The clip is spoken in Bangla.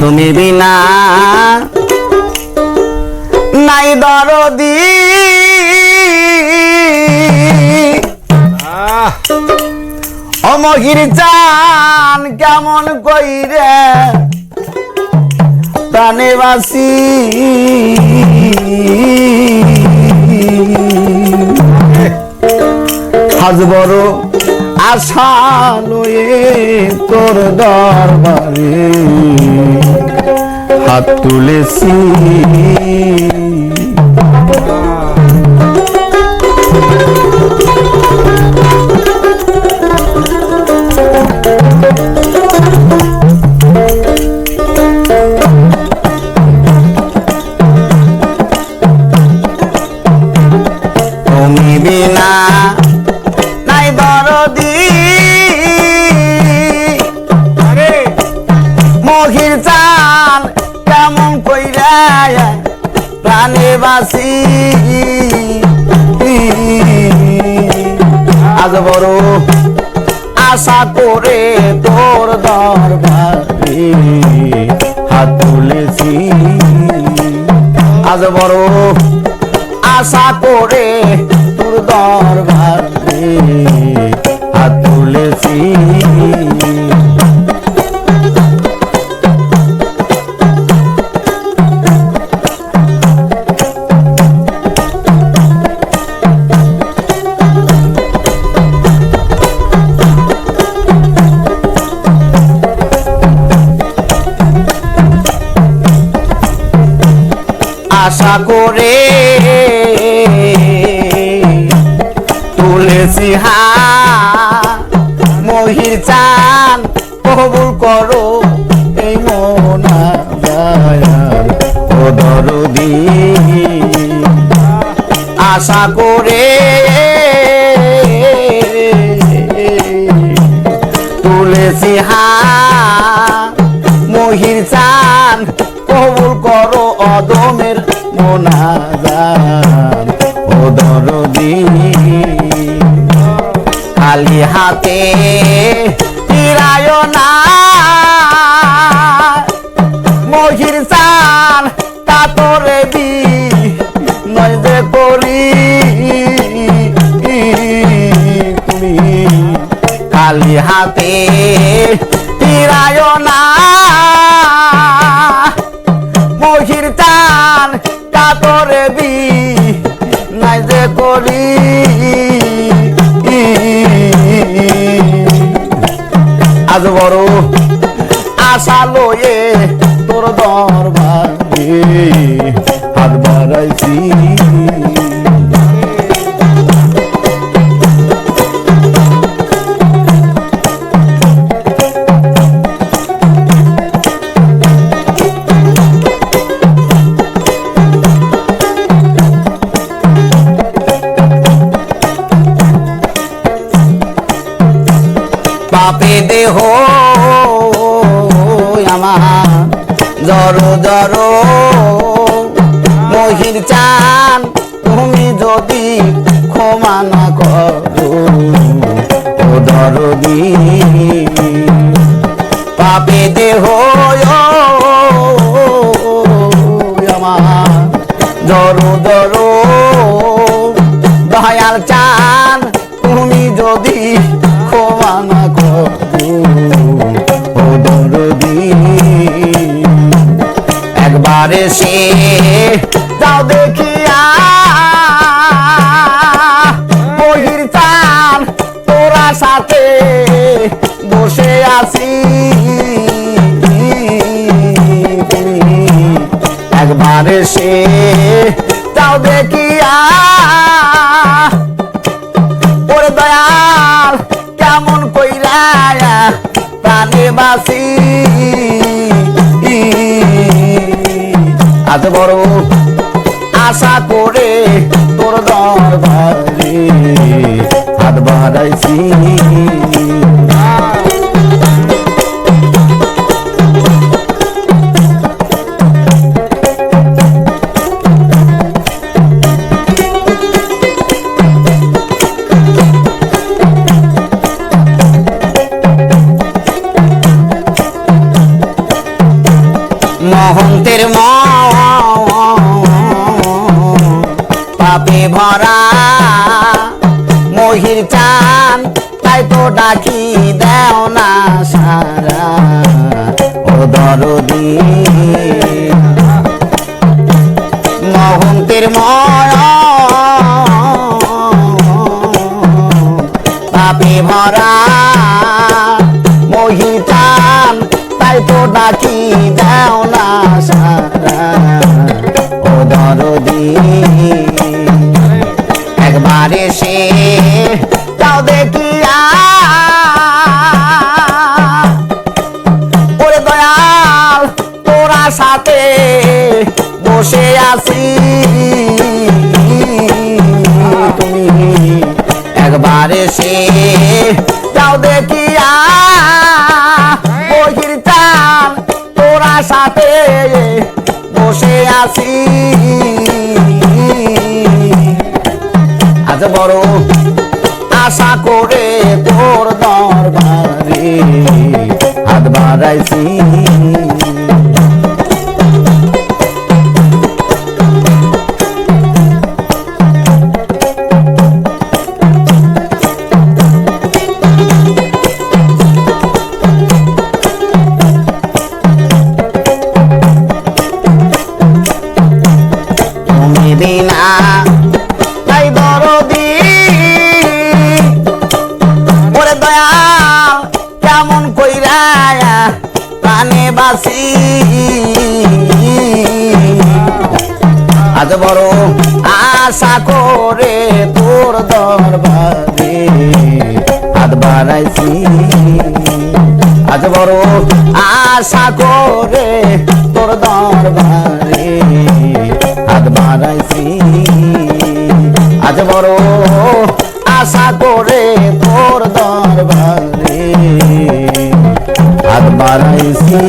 তুমি বিনা নাই দরদি। অমহির চান কেমন কইরে? প্রাণে বাসি। আজ বড় আশা লয়ে তোর দরবারে। হাত তুলেছি। বাসি আজ বড় আশা করে তোর দরবারে হাত তুলেছি। আজ বড় আশা করে তোর দরবারে হাত তুলেছি। আশা করে তুলেছি হা, মহির চান কবুল করো, এই মোনা দরদি, আশা করে তুলেছি হা, মহির চান কবুল করো, অদমের দরদি। খালি হাতে ফিরায় না। মহির চান কাতরে দি নয় যে করি খালি হাতে ফিরায় না। কাতরে নাই যে করি। আজ বড় আশা লয়ে তোর দরবার হাত বাড়াইছি। পাপে দেহ আমার। জর জর মহির চান, তুমি যদি ক্ষমা না করো দরদি। পাপে দেহ আমার। জর জর সে যাও দেখিয়া। ওরে দয়াল, কেমন কইরা প্রাণে বাসি। আজ বড় আশা করে তোর দরবারে হাত বাড়াইছি। জগতের মাপে ভরা মহির চান, তাই তো ডাকি দেও না সারা। ও দরদি, মহন্তের মর পাপে ভরা তো ডাকি দাও না সারা? ও দরদি। একবার এসে যাও দেখিয়া ওরে দয়াল, তোরা সাথে বসে আছি। তুমি একবার এসে যাও দেখিয়া বসে আছি। আজ বড় আশা করে তোর দরবারে হাত বাড়াইছি। আজ বড় আশা করে তোর দরবারে হাত বাড়াইছি। আজ বড় আশা করে তোর দরবারে হাত বাড়াইছি। আজ বড় আশা করে তোর দরবারে হাত বাড়াইছি।